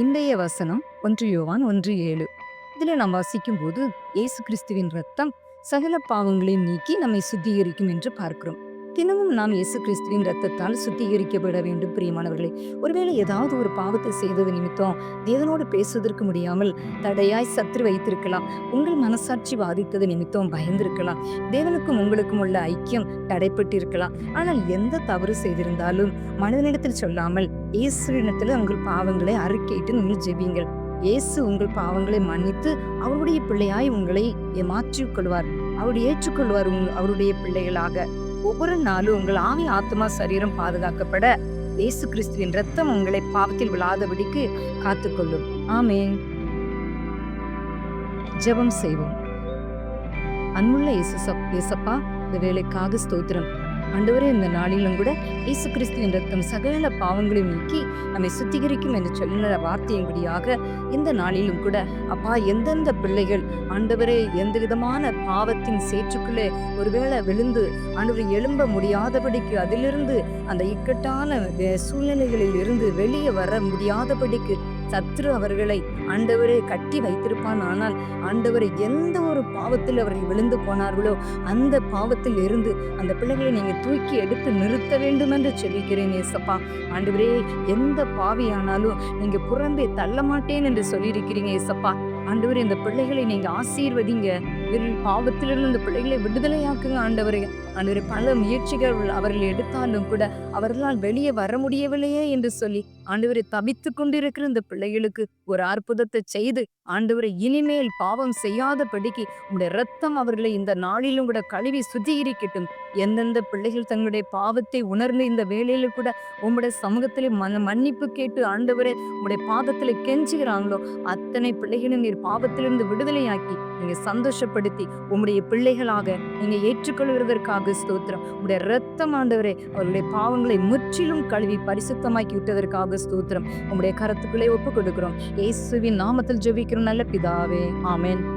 இன்றைய வசனம் ஒன்று யோவான் ஒன்று ஏழு. இதில் நாம் வாசிக்கும் போது இயேசு கிறிஸ்துவின் ரத்தம் சகல பாவங்களையும் நீக்கி நம்மை சுத்திகரிக்கும் என்று பார்க்கிறோம். தினமும் நாம் இயேசு கிறிஸ்துவின் ரத்தத்தால் சுத்திகரிக்கப்பட வேண்டும் பிரியமானவர்களே. ஒருவேளை ஏதாவது ஒரு பாவத்தை செய்தது நிமித்தம் தேவனோடு பேசுவதற்கு முடியாமல் தடையாய் சத்துரு வைத்திருக்கலாம். உங்கள் மனசாட்சி பாதித்தது நிமித்தம் பயந்திருக்கலாம். தேவனுக்கும் உங்களுக்கும் உள்ள ஐக்கியம் தடைப்பட்டிருக்கலாம். ஆனால் எந்த தவறு செய்திருந்தாலும் மனிதனிடத்தில் சொல்லாமல் இயேசுவினத்தில் உங்கள் பாவங்களை அறிக்கையிட்டு நீங்கள் ஜெபியுங்கள். இயேசு உங்கள் பாவங்களை மன்னித்து அவருடைய பிள்ளையாய் உங்களை மாற்றிக் கொள்வார் அவர் ஏற்றுக்கொள்வார் அவருடைய பிள்ளைகளாக. ஒவ்வொரு நாளும் உங்கள் ஆவி ஆத்மா சரீரம் பாதுகாக்கப்பட இயேசு கிறிஸ்துவின் ரத்தம் உங்களை பாவத்தில் விழாதபடிக்கு காத்துக்கொள்ளும். ஆமே ஜெபம் செய்வோம். அன்புள்ள இயேசு சப்- இயேசப்பா இந்த வேலைக்காக ஸ்தோத்திரம். ஆண்டவரே இந்த நாளிலும் கூட இயேசு கிறிஸ்துவின் ரத்தம் சகல பாவங்களையும் நீக்கி நம்மை சுத்திகரிக்கும் என்று சொல்லுகிற வார்த்தையின்படியாக இந்த நாளிலும் கூட அப்பா எந்தெந்த பிள்ளைகள் ஆண்டவரே எந்த விதமான பாவத்தின் சேற்றுக்குள்ளே ஒருவேளை விழுந்து ஆண்டவர் எழும்ப முடியாதபடிக்கு அதிலிருந்து அந்த இக்கட்டான வே- சூழ்நிலைகளில் இருந்து வெளியே வர முடியாதபடிக்கு சத்ரு அவர்களை ஆண்டவரே கட்டி வைத்திருப்பான். ஆனால் ஆண்டவரை எந்த ஒரு பாவத்தில் அவர்கள் விழுந்து போனார்களோ அந்த பாவத்தில் இருந்து அந்த பிள்ளைகளை நீங்கள் தூக்கி எடுத்து நிறுத்த வேண்டும் என்று சொல்லிக்கிறேன் ஏசப்பா. ஆண்டவரே எந்த பாவியானாலும் நீங்கள் புறம்பே தள்ள மாட்டேன் என்று சொல்லியிருக்கிறீங்க ஏசப்பா. ஆண்டவரே இந்த பிள்ளைகளை நீங்கள் ஆசீர்வதிங்க. அவர்கள் பாவத்திலிருந்து இந்த பிள்ளைகளை விடுதலையாக்குங்க ஆண்டவரே. ஆண்டவரை பல முயற்சிகள் அவர்கள் எடுத்தாலும் கூட அவர்களால் வெளியே வர முடியவில்லையே என்று சொல்லி ஆண்டவரை தவித்து கொண்டிருக்கிற இந்த பிள்ளைகளுக்கு ஒரு அற்புதத்தை செய்து ஆண்டவரை இனிமேல் பாவம் செய்யாதபடிக்கு உங்களுடைய ரத்தம் அவர்களை இந்த நாளிலும் கூட கழுவி சுத்திகரிக்கட்டும். எந்தெந்த பிள்ளைகள் தங்களுடைய பாவத்தை உணர்ந்து இந்த வேலையில கூட உங்களுடைய சமூகத்திலே மன மன்னிப்பு கேட்டு ஆண்டவரே உங்களுடைய பாதத்துல கெஞ்சுகிறாங்களோ அத்தனை பிள்ளைகளும் நீர் பாவத்திலிருந்து விடுதலையாக்கி நீங்க சந்தோஷப்படு பயன்படுத்தி உம்முடைய பிள்ளைகளாக நீங்க ஏற்றுக்கொள்வதற்காக ஸ்தோத்திரம். உடைய ரத்தம் ஆண்டவரே அவருடைய பாவங்களை முற்றிலும் கழுவி பரிசுத்தமாக்கி விட்டதற்காக ஸ்தோத்திரம். உம்முடைய கரத்துக்குள்ளே ஒப்பு கொடுக்கிறோம் இயேசுவின் நாமத்தில் ஜெபிக்கிறோம். நல்ல பிதாவே. ஆமேன்.